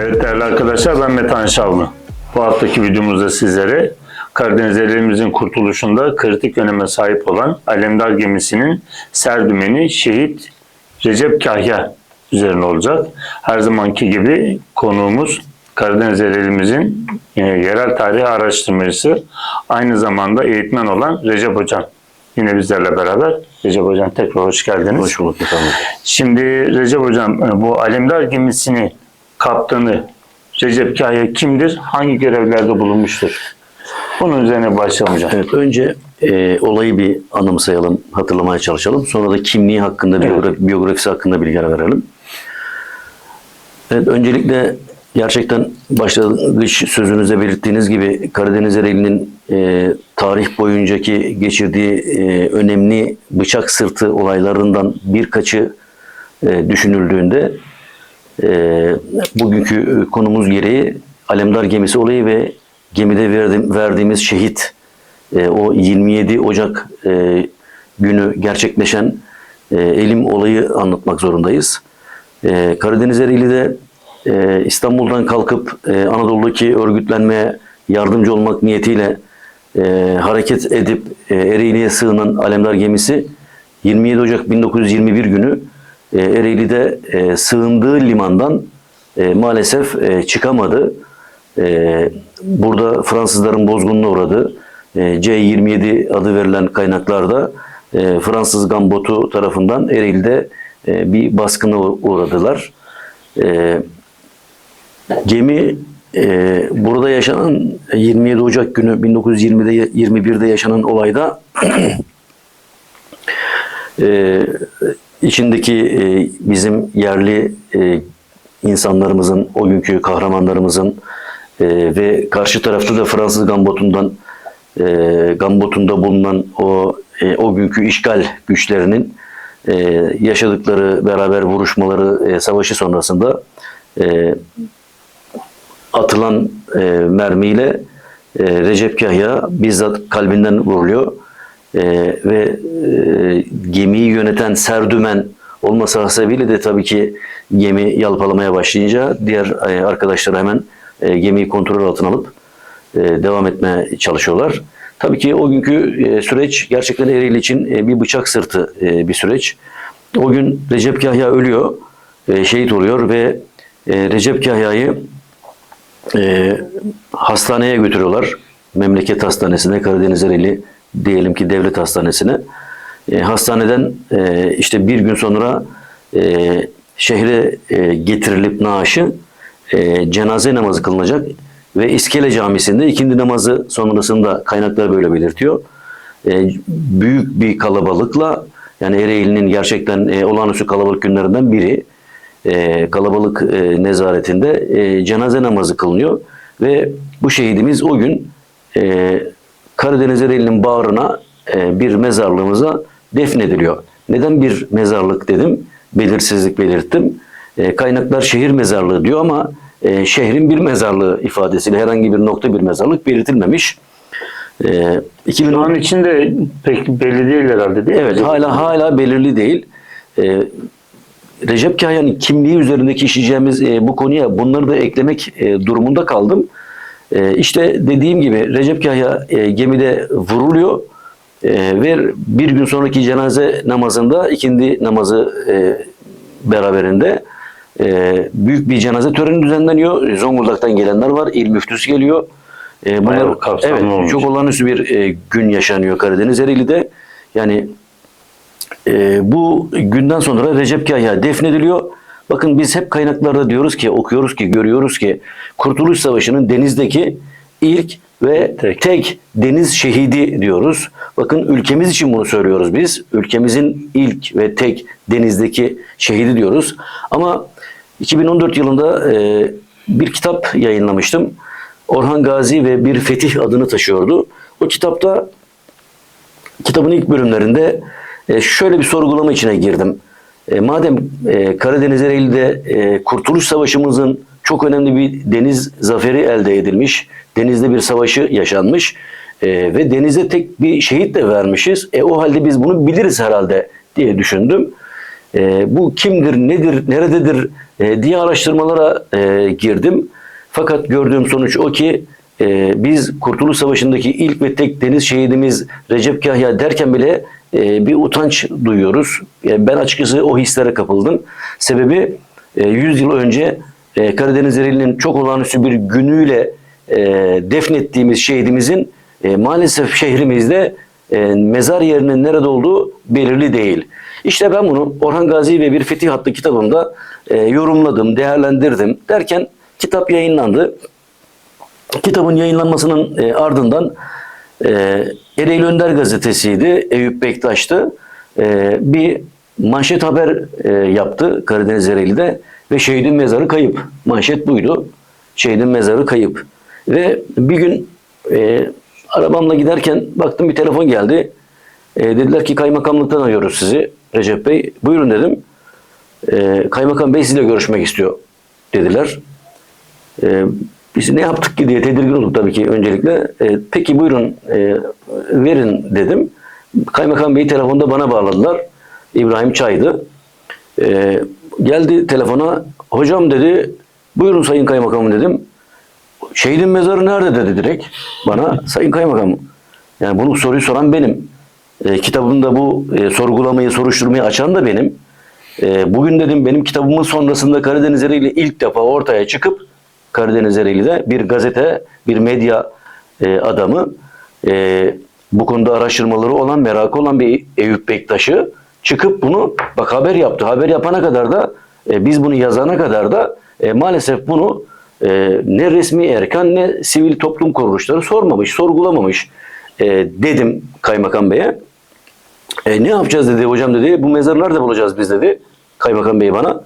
Evet değerli arkadaşlar ben Metan Şavlı. Bu haftaki videomuzda sizlere Karadeniz Ereğlimizin kurtuluşunda kritik öneme sahip olan Alemdar gemisinin serdümeni şehit Recep Kahya üzerine olacak. Her zamanki gibi konuğumuz Karadeniz Ereğlimizin e, yerel tarih araştırmacısı aynı zamanda eğitmen olan Recep Hocam. Yine bizlerle beraber. Recep Hocam tekrar hoş geldiniz. Hoş bulduk efendim. Şimdi Recep Hocam e, bu Alemdar gemisini kaptanı Recep Kahya kimdir? Hangi görevlerde bulunmuştur? Bunun üzerine başlayalım hocam. Evet, önce e, olayı bir anımsayalım, hatırlamaya çalışalım. Sonra da kimliği hakkında, Evet. biyogra- biyografisi hakkında bilgiler verelim. Evet, öncelikle gerçekten başlangıç sözünüzde belirttiğiniz gibi Karadeniz Ereğli'nin e, tarih boyuncaki geçirdiği e, önemli bıçak sırtı olaylarından birkaçı e, düşünüldüğünde e, bugünkü konumuz gereği Alemdar gemisi olayı ve gemide verdim, verdiğimiz şehit e, o 27 Ocak e, günü gerçekleşen e, elim olayı anlatmak zorundayız. E, Karadeniz Ereğli'de e, İstanbul'dan kalkıp e, Anadolu'daki örgütlenmeye yardımcı olmak niyetiyle e, hareket edip e, Ereğli'ye sığınan Alemdar gemisi 27 Ocak 1921 günü e, Ereğli'de e, sığındığı limandan e, maalesef e, çıkamadı. E, burada Fransızların bozgununa uğradı. E, C-27 adı verilen kaynaklarda e, Fransız gambotu tarafından Ereğli'de e, bir baskına uğradılar. E, gemi e, burada yaşanan 27 Ocak günü 1920'de 21'de yaşanan olayda e, içindeki e, bizim yerli e, insanlarımızın, o günkü kahramanlarımızın e, ve karşı tarafta da Fransız gambotundan e, gambotunda bulunan o e, o günkü işgal güçlerinin e, yaşadıkları beraber vuruşmaları e, savaşı sonrasında e, atılan e, mermiyle e, Recep Kahya bizzat kalbinden vuruluyor. E, ve e, gemiyi yöneten Serdümen olması hasebiyle de tabii ki gemi yalpalamaya başlayınca diğer e, arkadaşlar hemen e, gemiyi kontrol altına alıp e, devam etmeye çalışıyorlar. Tabii ki o günkü e, süreç gerçekten Ereğli için e, bir bıçak sırtı e, bir süreç. O gün Recep Kahya ölüyor, e, şehit oluyor ve e, Recep Kahya'yı e, hastaneye götürüyorlar. Memleket hastanesine, Karadeniz Ereğli diyelim ki devlet hastanesine. E, hastaneden e, işte bir gün sonra e, şehre e, getirilip naaşı e, cenaze namazı kılınacak ve İskele Camisi'nde ikindi namazı sonrasında kaynaklar böyle belirtiyor. E, büyük bir kalabalıkla yani Ereğli'nin gerçekten e, olağanüstü kalabalık günlerinden biri e, kalabalık e, nezaretinde e, cenaze namazı kılınıyor ve bu şehidimiz o gün e, Karadeniz Ereğli'nin bağrına e, bir mezarlığımıza defnediliyor. Neden bir mezarlık dedim? Belirsizlik belirttim. E, kaynaklar şehir mezarlığı diyor ama e, şehrin bir mezarlığı ifadesiyle herhangi bir nokta bir mezarlık belirtilmemiş. E, 2010 Şu an pek belli değil herhalde değil mi? Evet hala hala belirli değil. Ee, Recep Kahya'nın kimliği üzerindeki işleyeceğimiz e, bu konuya bunları da eklemek e, durumunda kaldım. E, işte dediğim gibi Recep Kahya e, gemide vuruluyor e, ve bir gün sonraki cenaze namazında ikindi namazı e, beraberinde e, büyük bir cenaze töreni düzenleniyor. Zonguldak'tan gelenler var. İl müftüsü geliyor. E, kapsamlı evet, olmuş. çok olağanüstü bir e, gün yaşanıyor Karadeniz Ereğli'de. Yani e, bu günden sonra Recep Kahya defnediliyor. Bakın biz hep kaynaklarda diyoruz ki, okuyoruz ki, görüyoruz ki Kurtuluş Savaşı'nın denizdeki ilk ve Tek. tek, deniz şehidi diyoruz. Bakın ülkemiz için bunu söylüyoruz biz. Ülkemizin ilk ve tek denizdeki şehidi diyoruz. Ama 2014 yılında e, bir kitap yayınlamıştım. Orhan Gazi ve bir Fetih adını taşıyordu. O kitapta kitabın ilk bölümlerinde e, şöyle bir sorgulama içine girdim. E, madem e, Karadeniz Ereğli'de e, Kurtuluş Savaşımızın çok önemli bir deniz zaferi elde edilmiş, denizde bir savaşı yaşanmış e, ve denize tek bir şehit de vermişiz. E, o halde biz bunu biliriz herhalde diye düşündüm. E, bu kimdir, nedir, nerededir e, diye araştırmalara e, girdim. Fakat gördüğüm sonuç o ki e, biz Kurtuluş Savaşı'ndaki ilk ve tek deniz şehidimiz Recep Kahya derken bile e, bir utanç duyuyoruz. Yani ben açıkçası o hislere kapıldım. Sebebi e, 100 yıl önce e, Karadeniz Ereğli'nin çok olağanüstü bir günüyle e, defnettiğimiz şehidimizin e, maalesef şehrimizde e, mezar yerinin nerede olduğu belirli değil. İşte ben bunu Orhan Gazi ve Bir Fetih adlı kitabımda e, yorumladım, değerlendirdim derken kitap yayınlandı. Kitabın yayınlanmasının e, ardından e, Ereğli Önder gazetesiydi, Eyüp Bektaş'tı. E, bir manşet haber e, yaptı Karadeniz Ereğli'de ve şehidin mezarı kayıp. Manşet buydu. Şehidin mezarı kayıp. Ve bir gün e, arabamla giderken baktım bir telefon geldi. E, dediler ki kaymakamlıktan arıyoruz sizi Recep Bey. Buyurun dedim. E, kaymakam Bey sizinle görüşmek istiyor dediler. E, biz ne yaptık ki diye tedirgin olduk tabii ki öncelikle. E, peki buyurun e, verin dedim. Kaymakam Bey telefonda bana bağladılar. İbrahim Çay'dı. E, geldi telefona. Hocam dedi buyurun sayın kaymakamım dedim. Şehidin mezarı nerede dedi direkt bana. sayın kaymakam. Yani bunu soruyu soran benim. E, kitabımda bu e, sorgulamayı, soruşturmayı açan da benim. E, bugün dedim benim kitabımın sonrasında Karadeniz Ereğli ilk defa ortaya çıkıp Karadeniz Ereğli'de bir gazete, bir medya e, adamı e, bu konuda araştırmaları olan, merakı olan bir Eyüp Bektaş'ı çıkıp bunu bak haber yaptı. Haber yapana kadar da e, biz bunu yazana kadar da e, maalesef bunu e, ne resmi erkan ne sivil toplum kuruluşları sormamış, sorgulamamış e, dedim Kaymakam Bey'e. E, ne yapacağız dedi hocam dedi. Bu mezarı nerede bulacağız biz dedi. Kaymakam Bey bana.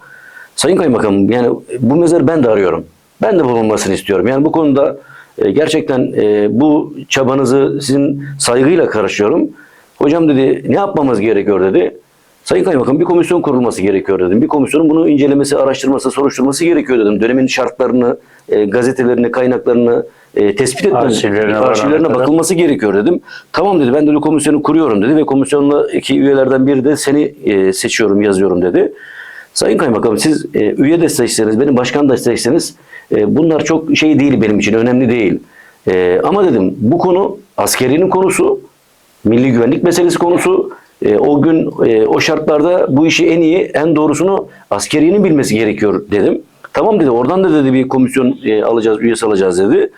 Sayın Kaymakamım yani bu mezarı ben de arıyorum. Ben de bulunmasını istiyorum. Yani bu konuda e, gerçekten e, bu çabanızı sizin saygıyla karşılıyorum. Hocam dedi ne yapmamız gerekiyor dedi. Sayın Kaymakam bir komisyon kurulması gerekiyor dedim. Bir komisyonun bunu incelemesi, araştırması, soruşturması gerekiyor dedim. Dönemin şartlarını, e, gazetelerini, kaynaklarını e, tespit etmesi, Arşivlerine arşivlerine bakılması gerekiyor dedim. Tamam dedi ben de komisyonu kuruyorum dedi ve komisyondaki üyelerden biri de seni e, seçiyorum, yazıyorum dedi. Sayın Kaymakam siz e, üye destekseniz, benim başkan destekseniz e, bunlar çok şey değil benim için, önemli değil. E, ama dedim bu konu askerinin konusu, milli güvenlik meselesi konusu. E, o gün o şartlarda bu işi en iyi, en doğrusunu askerinin bilmesi gerekiyor dedim. Tamam dedi oradan da dedi bir komisyon alacağız, üyesi alacağız dedi.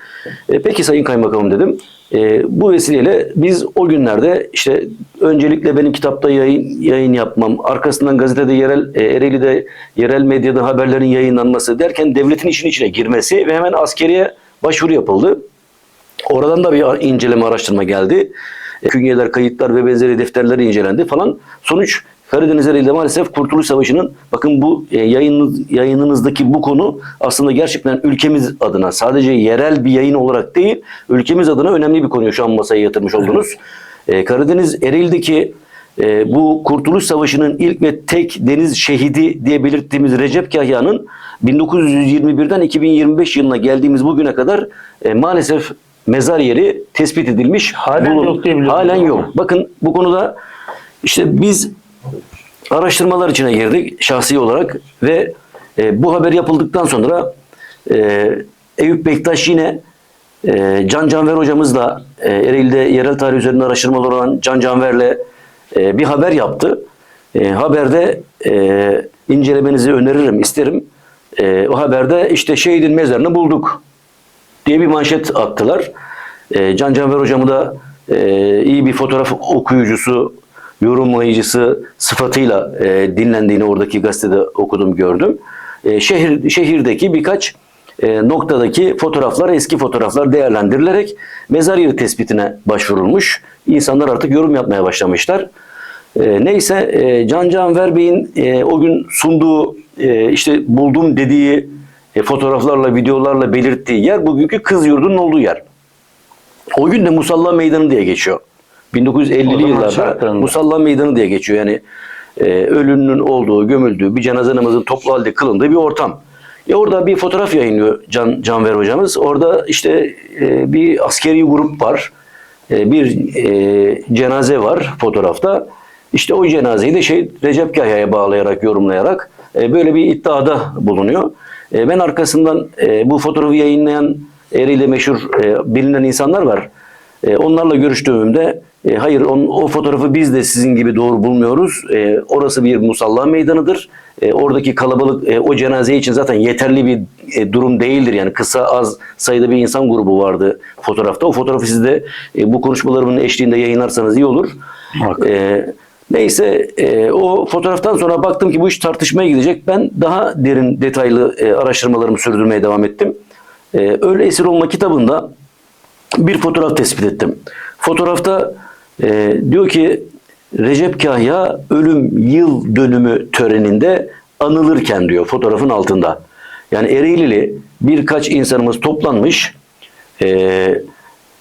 Peki Sayın Kaymakamım dedim. E, bu vesileyle biz o günlerde işte öncelikle benim kitapta yayın, yayın yapmam, arkasından gazetede yerel, e, Ereğli'de yerel medyada haberlerin yayınlanması derken devletin işin içine girmesi ve hemen askeriye başvuru yapıldı. Oradan da bir inceleme araştırma geldi. E, Künyeler, kayıtlar ve benzeri defterler incelendi falan. Sonuç Karadeniz Ereğli'de maalesef Kurtuluş Savaşı'nın bakın bu e, yayın, yayınınızdaki bu konu aslında gerçekten ülkemiz adına sadece yerel bir yayın olarak değil ülkemiz adına önemli bir konuyu şu an masaya yatırmış oldunuz. E, Karadeniz Ereğli'deki e, bu Kurtuluş Savaşı'nın ilk ve tek deniz şehidi diye belirttiğimiz Recep Kahya'nın 1921'den 2025 yılına geldiğimiz bugüne kadar e, maalesef mezar yeri tespit edilmiş. Halen yok diye biliyorum. Halen yok. Bakın bu konuda işte biz araştırmalar içine girdik şahsi olarak ve e, bu haber yapıldıktan sonra e, Eyüp Bektaş yine e, Can Canver hocamızla e, Ereğli'de yerel tarih üzerinde araştırmalar olan Can Canver'le e, bir haber yaptı. E, haberde e, incelemenizi öneririm, isterim. E, o haberde işte şehidin mezarını bulduk diye bir manşet attılar. E, Can Canver hocamı da e, iyi bir fotoğraf okuyucusu, yorumlayıcısı sıfatıyla e, dinlendiğini oradaki gazetede okudum, gördüm. E, şehir Şehirdeki birkaç e, noktadaki fotoğraflar, eski fotoğraflar değerlendirilerek mezar yeri tespitine başvurulmuş. İnsanlar artık yorum yapmaya başlamışlar. E, neyse e, Can Canver Bey'in e, o gün sunduğu e, işte buldum dediği e, fotoğraflarla, videolarla belirttiği yer bugünkü kız yurdunun olduğu yer. O gün de Musalla Meydanı diye geçiyor. O 1950'li zaman yıllarda. Musalla Meydanı diye geçiyor. Yani e, ölünün olduğu, gömüldüğü, bir cenaze namazının toplu halde kılındığı bir ortam. Ya orada bir fotoğraf yayınlıyor Can Canver hocamız. Orada işte e, bir askeri grup var. E, bir e, cenaze var fotoğrafta. İşte o cenazeyi de şey Recep Kahya'ya bağlayarak, yorumlayarak e, böyle bir iddiada bulunuyor. E, ben arkasından e, bu fotoğrafı yayınlayan eriyle meşhur e, bilinen insanlar var. E, onlarla görüştüğümde e, hayır on, o fotoğrafı biz de sizin gibi doğru bulmuyoruz. E, orası bir musalla meydanıdır. E, oradaki kalabalık e, o cenaze için zaten yeterli bir e, durum değildir. Yani kısa az sayıda bir insan grubu vardı fotoğrafta. O fotoğrafı siz de e, bu konuşmalarımın eşliğinde yayınlarsanız iyi olur. E, neyse e, o fotoğraftan sonra baktım ki bu iş tartışmaya gidecek. Ben daha derin detaylı e, araştırmalarımı sürdürmeye devam ettim. E, Öyle Esir Olma kitabında bir fotoğraf tespit ettim. Fotoğrafta e, diyor ki Recep Kahya ölüm yıl dönümü töreninde anılırken diyor fotoğrafın altında. Yani Ereğlili birkaç insanımız toplanmış. E,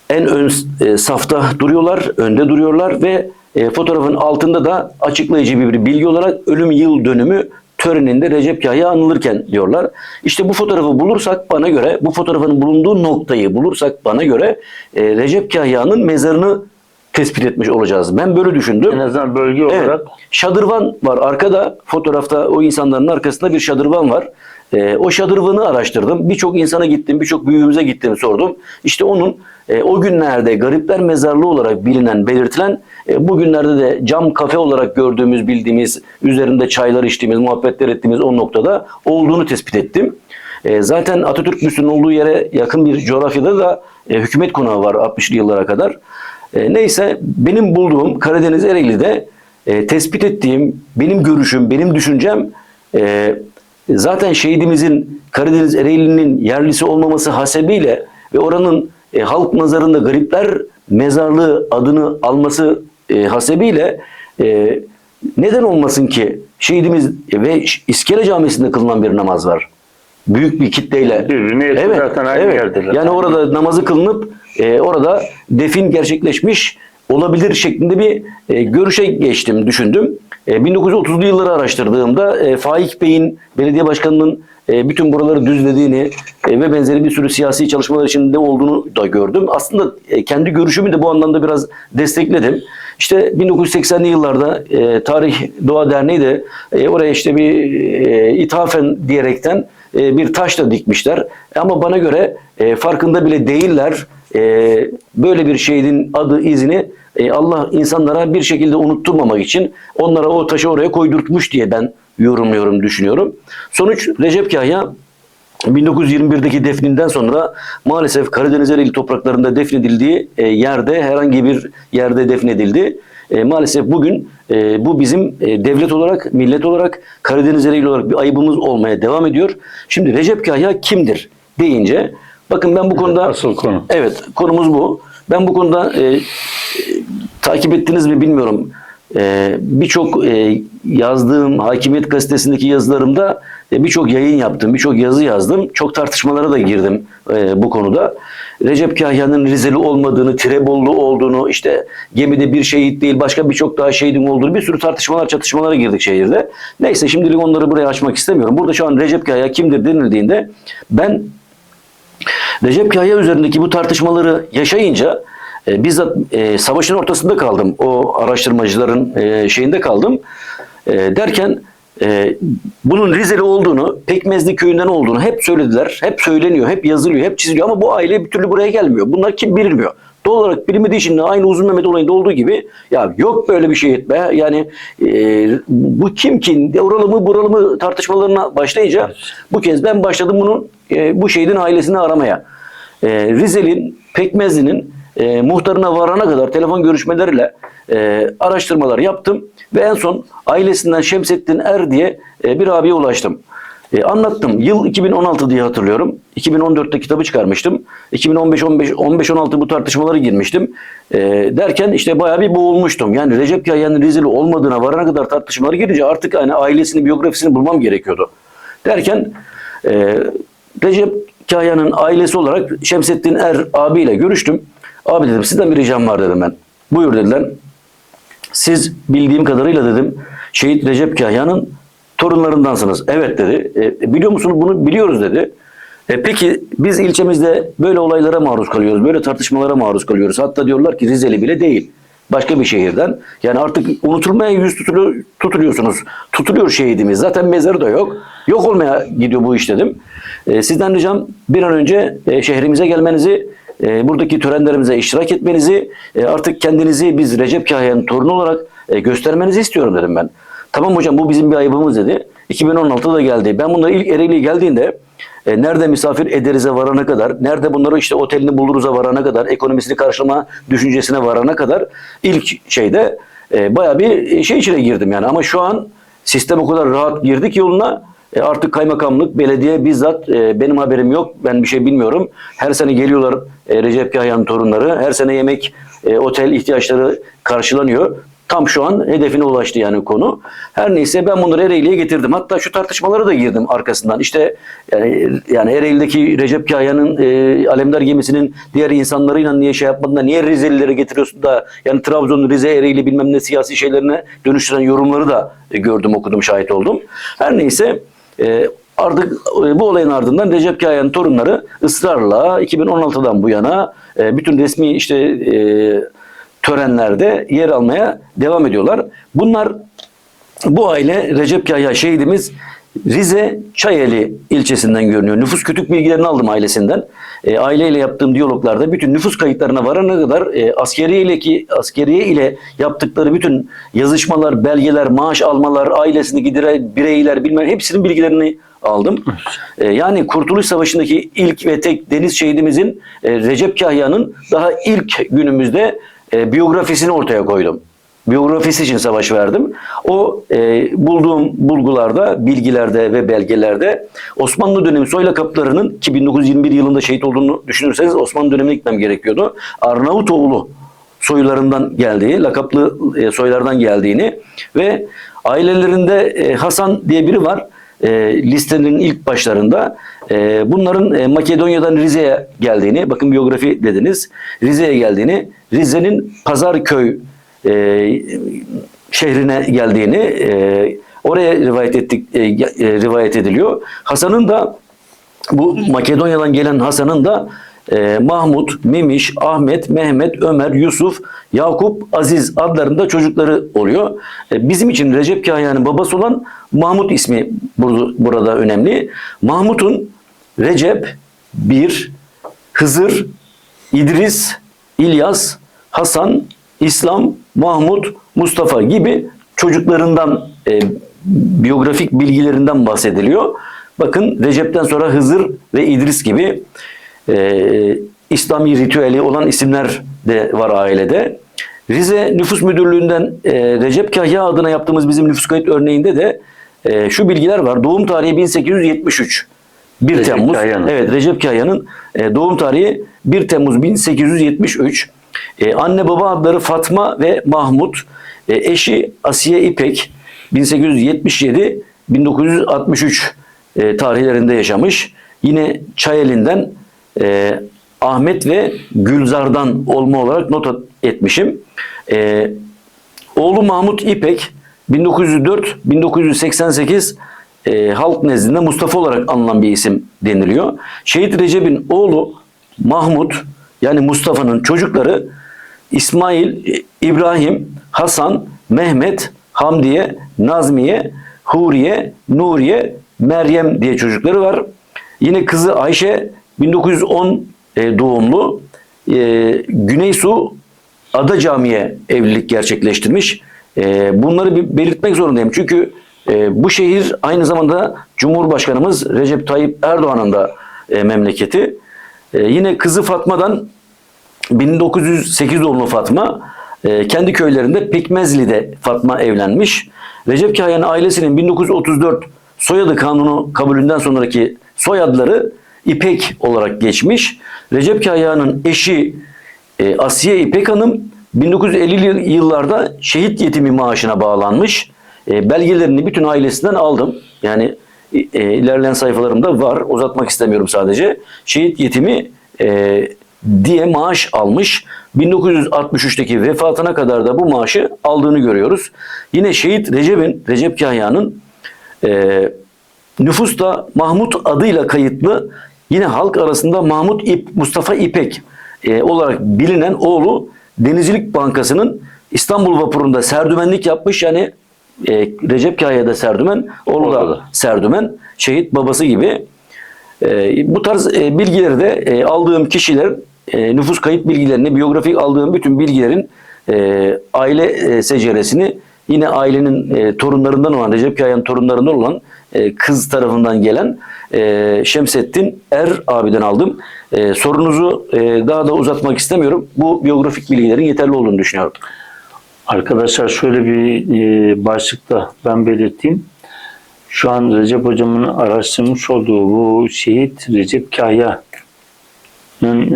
en ön e, safta duruyorlar, önde duruyorlar ve e, fotoğrafın altında da açıklayıcı bir bilgi olarak ölüm yıl dönümü töreninde Recep Kahya anılırken diyorlar. İşte bu fotoğrafı bulursak bana göre, bu fotoğrafın bulunduğu noktayı bulursak bana göre e, Recep Kahya'nın mezarını tespit etmiş olacağız. Ben böyle düşündüm. En azından bölge Evet. olarak Şadırvan var arkada. Fotoğrafta o insanların arkasında bir şadırvan var. Ee, o şadırvanı araştırdım. Birçok insana gittim, birçok büyüğümüze gittim, sordum. İşte onun e, o günlerde garipler mezarlığı olarak bilinen, belirtilen, e, bugünlerde de cam kafe olarak gördüğümüz, bildiğimiz, üzerinde çaylar içtiğimiz, muhabbetler ettiğimiz o noktada olduğunu tespit ettim. E, zaten Atatürk Büstü'nün olduğu yere yakın bir coğrafyada da e, hükümet konağı var 60'lı yıllara kadar. E, neyse benim bulduğum Karadeniz Ereğli'de e, tespit ettiğim, benim görüşüm, benim düşüncem e, zaten şehidimizin Karadeniz Ereğli'nin yerlisi olmaması hasebiyle ve oranın e, halk nazarında garipler mezarlığı adını alması e, hasebiyle e, neden olmasın ki şehidimiz ve İskele Camisi'nde kılınan bir namaz var. Büyük bir kitleyle. Birbirine yakın zaten aynı yerdeler. Yani orada namazı kılınıp e, orada defin gerçekleşmiş olabilir şeklinde bir e, görüşe geçtim, düşündüm. E, 1930'lu yılları araştırdığımda e, Faik Bey'in belediye başkanının e, bütün buraları düzlediğini e, ve benzeri bir sürü siyasi çalışmalar içinde olduğunu da gördüm. Aslında e, kendi görüşümü de bu anlamda biraz destekledim. İşte 1980'li yıllarda e, Tarih Doğa Derneği de e, oraya işte bir e, ithafen diyerekten e, bir taş da dikmişler. Ama bana göre e, farkında bile değiller. E, böyle bir şehidin adı, izini e, Allah insanlara bir şekilde unutturmamak için onlara o taşı oraya koydurtmuş diye ben yorumluyorum, düşünüyorum. Sonuç Recep Kahya 1921'deki defninden sonra maalesef Karadeniz Ereğli topraklarında defnedildiği e, yerde herhangi bir yerde defnedildi. E, maalesef bugün e, bu bizim e, devlet olarak, millet olarak, Karadeniz Ereğli olarak bir ayıbımız olmaya devam ediyor. Şimdi Recep Kahya kimdir deyince bakın ben bu konuda asıl konu. Evet, konumuz bu. Ben bu konuda e, e, takip ettiniz mi bilmiyorum. E, birçok e, yazdığım Hakimiyet Gazetesi'ndeki yazılarımda e, birçok yayın yaptım, birçok yazı yazdım. Çok tartışmalara da girdim e, bu konuda. Recep Kahya'nın Rizeli olmadığını, Tirebollu olduğunu, işte gemide bir şehit değil başka birçok daha şehidin olduğunu bir sürü tartışmalar, çatışmalara girdik şehirde. Neyse şimdilik onları buraya açmak istemiyorum. Burada şu an Recep Kahya kimdir denildiğinde ben Recep Kahya üzerindeki bu tartışmaları yaşayınca e, bizzat e, savaşın ortasında kaldım. O araştırmacıların e, şeyinde kaldım. E, derken e, bunun Rizeli olduğunu, Pekmezli köyünden olduğunu hep söylediler. Hep söyleniyor, hep yazılıyor, hep çiziliyor ama bu aile bir türlü buraya gelmiyor. Bunlar kim bilinmiyor. Doğal olarak bilinmediği için aynı Uzun Mehmet olayında olduğu gibi ya yok böyle bir şey etme. Yani e, bu kim ki oralı mı buralı mı tartışmalarına başlayınca bu kez ben başladım bunun e, bu şehidin ailesini aramaya. E, Rizeli'nin, Pekmezli'nin e, muhtarına varana kadar telefon görüşmeleriyle e, araştırmalar yaptım ve en son ailesinden Şemsettin Er diye e, bir abiye ulaştım. E, anlattım. Yıl 2016 diye hatırlıyorum. 2014'te kitabı çıkarmıştım. 2015 15 15 16 bu tartışmalara girmiştim. E, derken işte bayağı bir boğulmuştum. Yani Recep Kahya'nın Rizeli olmadığına varana kadar tartışmalara girince artık hani ailesini, biyografisini bulmam gerekiyordu. Derken e, Recep Kahya'nın ailesi olarak Şemsettin Er abiyle görüştüm. Abi dedim sizden bir ricam var dedim ben. Buyur dediler. Siz bildiğim kadarıyla dedim şehit Recep Kahya'nın torunlarındansınız. Evet dedi. E, biliyor musunuz bunu biliyoruz dedi. E, peki biz ilçemizde böyle olaylara maruz kalıyoruz. Böyle tartışmalara maruz kalıyoruz. Hatta diyorlar ki Rizeli bile değil. Başka bir şehirden. Yani artık unutulmaya yüz tutuluyor, tutuluyorsunuz. Tutuluyor şehidimiz. Zaten mezarı da yok. Yok olmaya gidiyor bu iş dedim. E, sizden ricam bir an önce e, şehrimize gelmenizi, e, buradaki törenlerimize iştirak etmenizi, e, artık kendinizi biz Recep Kahya'nın torunu olarak e, göstermenizi istiyorum dedim ben. Tamam hocam bu bizim bir ayıbımız dedi. 2016'da geldi. Ben bunları ilk Ereğli'ye geldiğinde e, nerede misafir ederize varana kadar, nerede bunları işte otelini buluruz'a varana kadar, ekonomisini karşılama düşüncesine varana kadar ilk şeyde e, bayağı bir şey içine girdim yani. Ama şu an sistem o kadar rahat girdik yoluna e, artık kaymakamlık, belediye bizzat e, benim haberim yok, ben bir şey bilmiyorum. Her sene geliyorlar e, Recep Kahya'nın torunları, her sene yemek, e, otel ihtiyaçları karşılanıyor. Tam şu an hedefine ulaştı yani konu. Her neyse ben bunları Ereğli'ye getirdim. Hatta şu tartışmalara da girdim arkasından. İşte yani, yani Ereğli'deki Recep Kahya'nın e, Alemdar gemisinin diğer insanlarıyla niye şey yapmadın da niye Rizelilere getiriyorsun da yani Trabzon, Rize, Ereğli bilmem ne siyasi şeylerine dönüştüren yorumları da e, gördüm, okudum, şahit oldum. Her neyse e, artık e, bu olayın ardından Recep Kahya'nın torunları ısrarla 2016'dan bu yana e, bütün resmi işte e, törenlerde yer almaya devam ediyorlar. Bunlar bu aile Recep Yahya şehidimiz Rize Çayeli ilçesinden görünüyor. Nüfus kütük bilgilerini aldım ailesinden. E, aileyle yaptığım diyaloglarda bütün nüfus kayıtlarına varana kadar e, askeriye ile ki askeriye ile yaptıkları bütün yazışmalar, belgeler, maaş almalar, ailesindeki bireyler bilmem hepsinin bilgilerini aldım. E, yani Kurtuluş Savaşı'ndaki ilk ve tek deniz şehidimizin e, Recep Kahya'nın daha ilk günümüzde e, biyografisini ortaya koydum. Biyografisi için savaş verdim. O e, bulduğum bulgularda, bilgilerde ve belgelerde Osmanlı dönemi soylakaplarının ki 1921 yılında şehit olduğunu düşünürseniz Osmanlı dönemine gitmem gerekiyordu. Arnavutoğlu soylarından geldiği, lakaplı e, soylardan geldiğini ve ailelerinde e, Hasan diye biri var. E, listenin ilk başlarında e, bunların e, Makedonya'dan Rize'ye geldiğini, bakın biyografi dediniz, Rize'ye geldiğini, Rize'nin Pazarköy e, şehrine geldiğini e, oraya rivayet ettik e, e, rivayet ediliyor. Hasan'ın da bu Makedonya'dan gelen Hasan'ın da e, Mahmut, Memiş, Ahmet, Mehmet, Ömer, Yusuf, Yakup, Aziz adlarında çocukları oluyor. E, bizim için Recep Kahya'nın babası olan Mahmut ismi burada, burada önemli. Mahmut'un Recep, Bir, Hızır, İdris, İlyas, Hasan, İslam, Mahmut, Mustafa gibi çocuklarından e, biyografik bilgilerinden bahsediliyor. Bakın Recep'ten sonra Hızır ve İdris gibi e, İslami ritüeli olan isimler de var ailede. Rize Nüfus Müdürlüğü'nden e, Recep Kahya adına yaptığımız bizim nüfus kayıt örneğinde de e, şu bilgiler var. Doğum tarihi 1873. 1 Recep Temmuz. Kahya'nın. Evet Recep Kahya'nın e, doğum tarihi 1 Temmuz 1873. E, anne baba adları Fatma ve Mahmut. E, eşi Asiye İpek 1877 1963 e, tarihlerinde yaşamış. Yine Çayeli'nden e, Ahmet ve Gülzar'dan olma olarak not etmişim. E, oğlu Mahmut İpek 1904-1988 e, halk nezdinde Mustafa olarak anılan bir isim deniliyor. Şehit Recep'in oğlu Mahmut yani Mustafa'nın çocukları İsmail, e, İbrahim, Hasan, Mehmet, Hamdiye, Nazmiye, Huriye, Nuriye, Meryem diye çocukları var. Yine kızı Ayşe 1910 e, doğumlu e, Güneysu Ada Camii'ye evlilik gerçekleştirmiş. E, bunları bir belirtmek zorundayım. Çünkü bu şehir aynı zamanda Cumhurbaşkanımız Recep Tayyip Erdoğan'ın da memleketi. Yine kızı Fatma'dan 1908 doğumlu Fatma kendi köylerinde Pekmezli'de Fatma evlenmiş. Recep Kahya'nın ailesinin 1934 soyadı kanunu kabulünden sonraki soyadları İpek olarak geçmiş. Recep Kahya'nın eşi e, Asiye İpek Hanım 1950'li yıllarda şehit yetimi maaşına bağlanmış. E, belgelerini bütün ailesinden aldım. Yani e, ilerleyen sayfalarımda var. Uzatmak istemiyorum sadece. Şehit yetimi e, diye maaş almış. 1963'teki vefatına kadar da bu maaşı aldığını görüyoruz. Yine şehit Recep'in, Recep Kahya'nın e, nüfusta Mahmut adıyla kayıtlı yine halk arasında Mahmut İp, Mustafa İpek e, olarak bilinen oğlu Denizcilik Bankası'nın İstanbul vapurunda serdümenlik yapmış yani e, Recep Kahya'da serdümen, oğlu da serdümen, şehit babası gibi. E, bu tarz e, bilgileri de e, aldığım kişiler e, nüfus kayıt bilgilerini, biyografik aldığım bütün bilgilerin e, aile e, seceresini yine ailenin e, torunlarından olan, Recep Kahya'nın torunlarından olan e, kız tarafından gelen e, Şemsettin Er abiden aldım. E, sorunuzu e, daha da uzatmak istemiyorum. Bu biyografik bilgilerin yeterli olduğunu düşünüyorum. Arkadaşlar şöyle bir e, başlıkta ben belirteyim. Şu an Recep Hocam'ın araştırmış olduğu bu şehit Recep Kahya'nın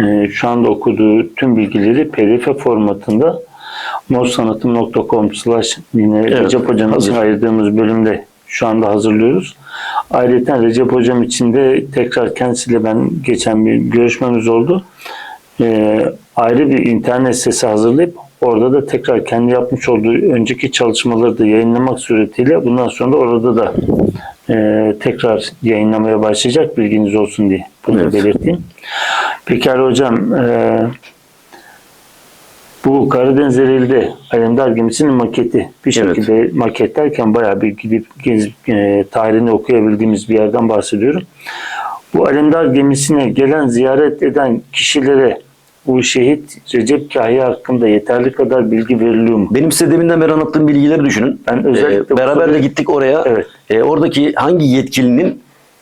e, şu anda okuduğu tüm bilgileri pdf formatında morsanatım.com slash yine Evet, Recep Hocam için hazır. ayırdığımız bölümde şu anda hazırlıyoruz. Ayrıca Recep Hocam için de tekrar kendisiyle ben geçen bir görüşmemiz oldu. Ee, ayrı bir internet sitesi hazırlayıp orada da tekrar kendi yapmış olduğu önceki çalışmaları da yayınlamak suretiyle bundan sonra da orada da e, tekrar yayınlamaya başlayacak bilginiz olsun diye bunu Evet. belirteyim. Pekala hocam e, bu Karadeniz Ereğli'de Alemdar gemisinin maketi bir Evet. şekilde maket derken bayağı bir gidip gezip e, tarihini okuyabildiğimiz bir yerden bahsediyorum. Bu Alemdar gemisine gelen ziyaret eden kişilere bu şehit Recep Kahya hakkında yeterli kadar bilgi veriliyor mu? Benim size deminden beri anlattığım bilgileri düşünün. Ben özellikle Ee, beraber de gittik oraya. Evet. Ee, oradaki hangi yetkilinin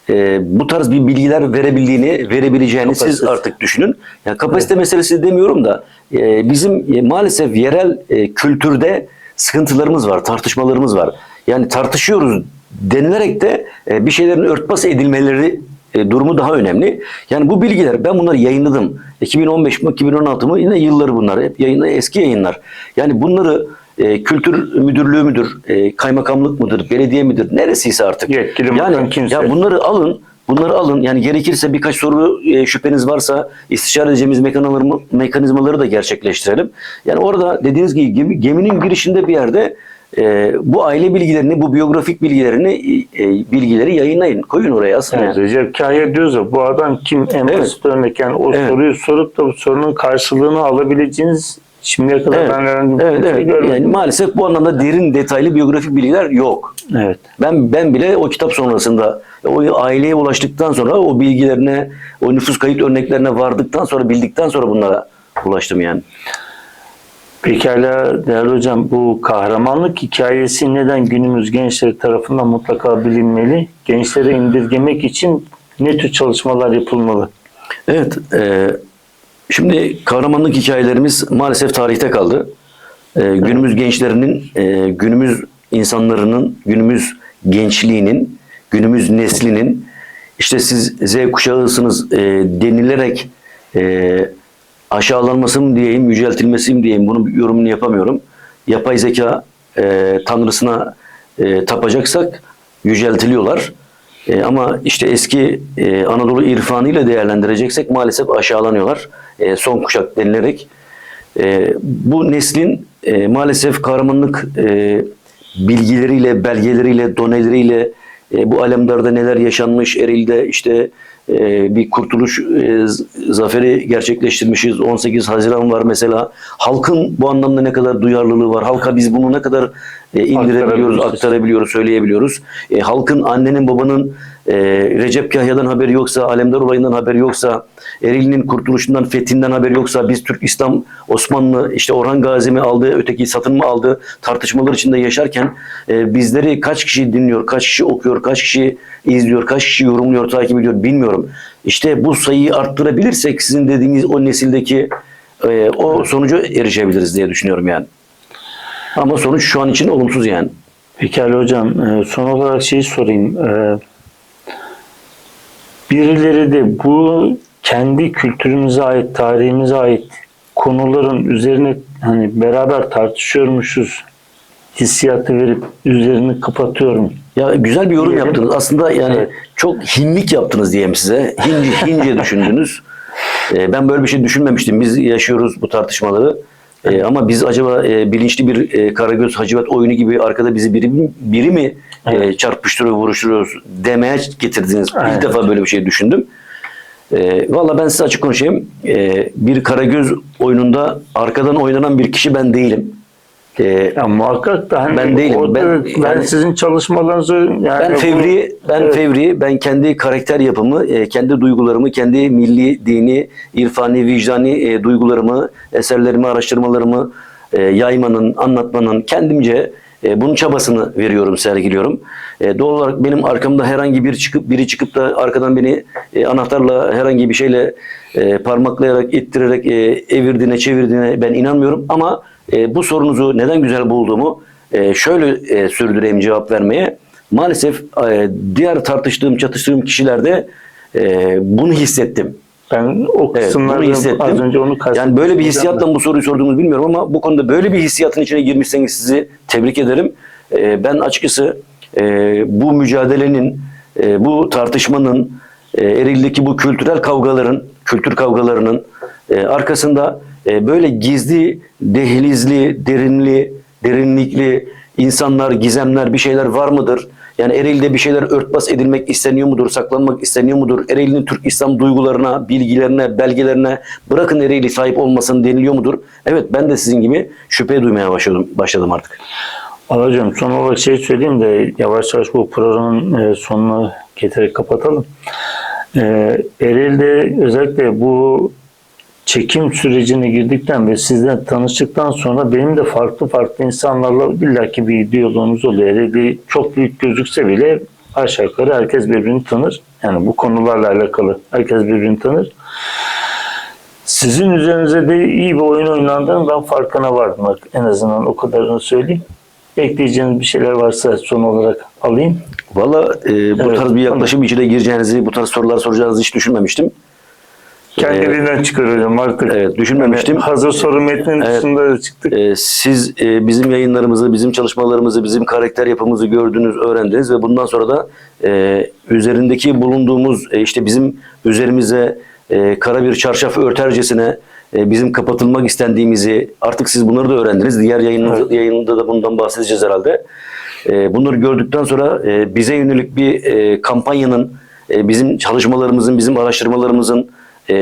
e, bu tarz bir bilgiler verebildiğini, verebileceğini siz Kapasitesi. artık düşünün. Ya kapasite meselesi demiyorum da e, bizim e, maalesef yerel e, kültürde sıkıntılarımız var, tartışmalarımız var. Yani tartışıyoruz denilerek de e, bir şeylerin örtbas edilmeleri e, durumu daha önemli. Yani bu bilgiler ben bunları yayınladım. 2015 mi 2016 mı yine yılları bunlar. Hep yayınla eski yayınlar. Yani bunları e, kültür müdürlüğü müdür, e, kaymakamlık mıdır, belediye midir, neresiyse artık. Yetkili yani kimse. ya bunları alın, bunları alın. Yani gerekirse birkaç soru e, şüpheniz varsa istişare edeceğimiz mekanizmaları, mekanizmaları da gerçekleştirelim. Yani orada dediğiniz gibi gemi- geminin girişinde bir yerde e, bu aile bilgilerini, bu biyografik bilgilerini, e, bilgileri yayınlayın. Koyun oraya asın. Evet, yani. Recep diyoruz ya bu adam kim en Evet. basit örnek yani o Evet. soruyu sorup da bu sorunun karşılığını alabileceğiniz şimdiye kadar Evet, ben herhangi bir evet, şey evet. görmedim. Yani maalesef bu anlamda derin, detaylı biyografik bilgiler yok. evet. Ben ben bile o kitap sonrasında o aileye ulaştıktan sonra o bilgilerine, o nüfus kayıt örneklerine vardıktan sonra bildikten sonra bunlara ulaştım yani. Pekala değerli hocam bu kahramanlık hikayesi neden günümüz gençleri tarafından mutlaka bilinmeli? Gençlere indirgemek için ne tür çalışmalar yapılmalı? Evet, e, şimdi kahramanlık hikayelerimiz maalesef tarihte kaldı. E, günümüz gençlerinin, e, günümüz insanlarının, günümüz gençliğinin, günümüz neslinin, işte siz Z kuşağısınız e, denilerek e, aşağılanması mı diyeyim, yüceltilmesi mi diyeyim bunun yorumunu yapamıyorum. Yapay zeka e, tanrısına e, tapacaksak yüceltiliyorlar. E, ama işte eski e, Anadolu irfanıyla değerlendireceksek maalesef aşağılanıyorlar. E, son kuşak denilerek. E, bu neslin e, maalesef kahramanlık e, bilgileriyle, belgeleriyle, doneleriyle e, bu alemdarda neler yaşanmış, Eril'de işte e, bir kurtuluş e, zaferi gerçekleştirmişiz. 18 Haziran var mesela. Halkın bu anlamda ne kadar duyarlılığı var. Halka biz bunu ne kadar e, indirebiliyoruz, Aktarabiliyoruz. aktarabiliyoruz, söyleyebiliyoruz. E, halkın, annenin, babanın e, Recep Kahya'dan haberi yoksa, Alemdar olayından haberi yoksa, Eril'in kurtuluşundan, fethinden haberi yoksa, biz Türk, İslam, Osmanlı, işte Orhan Gazi mi aldı, öteki satın mı aldı tartışmalar içinde yaşarken e, bizleri kaç kişi dinliyor, kaç kişi okuyor, kaç kişi izliyor, kaç kişi yorumluyor, takip ediyor bilmiyorum. İşte bu sayıyı arttırabilirsek sizin dediğiniz o nesildeki e, o sonuca erişebiliriz diye düşünüyorum yani. Ama sonuç şu an için olumsuz yani. Pekala hocam e, son olarak şeyi sorayım. Birileri de bu kendi kültürümüze ait, tarihimize ait konuların üzerine hani beraber tartışıyormuşuz hissiyatı verip üzerini kapatıyorum. Ya güzel bir yorum Diyelim. yaptınız. Aslında yani Evet. çok hinlik yaptınız diyeyim size. Hince, hince düşündünüz. Ee, ben böyle bir şey düşünmemiştim. Biz yaşıyoruz bu tartışmaları. Ee, ama biz acaba e, bilinçli bir e, Karagöz Hacivat oyunu gibi arkada bizi biri, biri mi e, Evet. çarpıştırıyor, vuruşturuyor demeye getirdiniz. Evet. İlk defa böyle bir şey düşündüm. E, Valla ben size açık konuşayım. E, bir Karagöz oyununda arkadan oynanan bir kişi ben değilim. E, Ya muhakkak da hani Ben değilim. Ben- ben, yani- sizin çalışmalarınızı yani Ben bu- fevri, ben Evet. fevri, ben kendi karakter yapımı, e, kendi duygularımı, kendi milli, dini, irfani, vicdani e, duygularımı, eserlerimi, araştırmalarımı e, yaymanın, anlatmanın kendimce e, bunun çabasını veriyorum, sergiliyorum. E, doğal olarak benim arkamda herhangi bir çıkıp biri çıkıp da arkadan beni e, anahtarla herhangi bir şeyle e, parmaklayarak, ittirerek e, evirdiğine, çevirdiğine ben inanmıyorum. Ama e, bu sorunuzu neden güzel bulduğumu e, şöyle e, sürdüreyim cevap vermeye. Maalesef e, diğer tartıştığım, çatıştığım kişilerde e, bunu hissettim. Ben o Evet, kısımlarda hissettim. az önce onu kastettim. Yani böyle bir hissiyatla bu soruyu sorduğunuzu bilmiyorum ama bu konuda böyle bir hissiyatın içine girmişseniz sizi tebrik ederim. E, ben açıkçası e, bu mücadelenin, e, bu tartışmanın, e, Ereğli'deki bu kültürel kavgaların, kültür kavgalarının e, arkasında e, böyle gizli, dehlizli, derinli, derinlikli insanlar, gizemler bir şeyler var mıdır? Yani Ereğli'de bir şeyler örtbas edilmek isteniyor mudur, saklanmak isteniyor mudur? Ereğli'nin Türk İslam duygularına, bilgilerine, belgelerine bırakın Ereğli sahip olmasın deniliyor mudur? Evet ben de sizin gibi şüphe duymaya başladım, başladım artık. Alacağım. Son olarak şey söyleyeyim de yavaş yavaş bu programın e, sonuna getirerek kapatalım. E, Ereğli'de özellikle bu çekim sürecine girdikten ve sizden tanıştıktan sonra benim de farklı farklı insanlarla illaki bir diyaloğumuz oluyor. Ereğli çok büyük gözükse bile aşağı yukarı herkes birbirini tanır. Yani bu konularla alakalı herkes birbirini tanır. Sizin üzerinize de iyi bir oyun oynandığını ben farkına vardım. En azından o kadarını söyleyeyim. Ekleyeceğiniz bir şeyler varsa son olarak alayım. Valla e, bu Evet, tarz bir yaklaşım içine gireceğinizi, bu tarz sorular soracağınızı hiç düşünmemiştim. Kendiliğinden çıkarıyorum artık. evet, düşünmemiştim. Yani hazır soru metninin Evet. dışında da çıktık. Ee, siz e, bizim yayınlarımızı, bizim çalışmalarımızı, bizim karakter yapımızı gördünüz, öğrendiniz ve bundan sonra da e, üzerindeki bulunduğumuz e, işte bizim üzerimize e, kara bir çarşaf örtercesine e, bizim kapatılmak istendiğimizi artık siz bunları da öğrendiniz. Diğer yayınımız, Evet. yayınında da bundan bahsedeceğiz herhalde. E, bunları gördükten sonra e, bize yönelik bir e, kampanyanın, e, bizim çalışmalarımızın, bizim araştırmalarımızın e,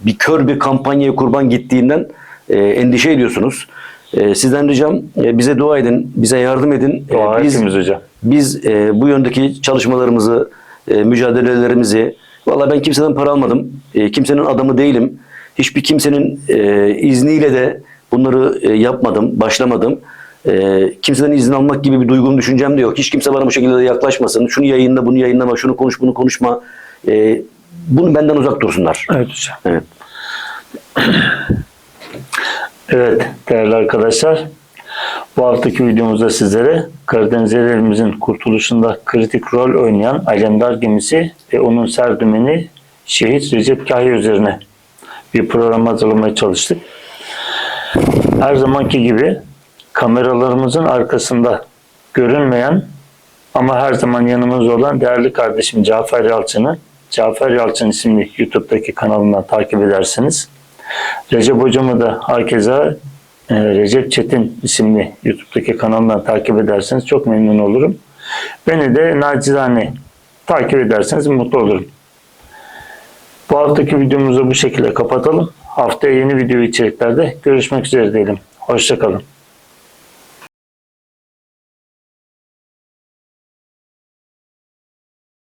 bir kör bir kampanyaya kurban gittiğinden e, endişe ediyorsunuz. E, sizden ricam e, bize dua edin, bize yardım edin. E, Dua biz hepimiz hocam. biz e, bu yöndeki çalışmalarımızı, e, mücadelelerimizi, valla ben kimseden para almadım, e, kimsenin adamı değilim. Hiçbir kimsenin e, izniyle de bunları e, yapmadım, başlamadım. E, kimseden izin almak gibi bir duygum, düşüncem de yok. Hiç kimse bana bu şekilde de yaklaşmasın. Şunu yayınla, bunu yayınlama, şunu konuş, bunu konuşma. E, bunu benden uzak dursunlar. Evet hocam. Evet. Evet değerli arkadaşlar. Bu haftaki videomuzda sizlere Karadeniz Ereğlimizin kurtuluşunda kritik rol oynayan Alemdar gemisi ve onun serdümeni Şehit Recep Kahya üzerine bir program hazırlamaya çalıştık. Her zamanki gibi kameralarımızın arkasında görünmeyen ama her zaman yanımızda olan değerli kardeşim Cafer Yalçın'ı Cafer Yalçın isimli YouTube'daki kanalından takip edersiniz. Recep hocamı da hakeza e, Recep Çetin isimli YouTube'daki kanalından takip ederseniz çok memnun olurum. Beni de nacizane takip ederseniz mutlu olurum. Bu haftaki videomuzu bu şekilde kapatalım. Haftaya yeni video içeriklerde görüşmek üzere diyelim. Hoşçakalın.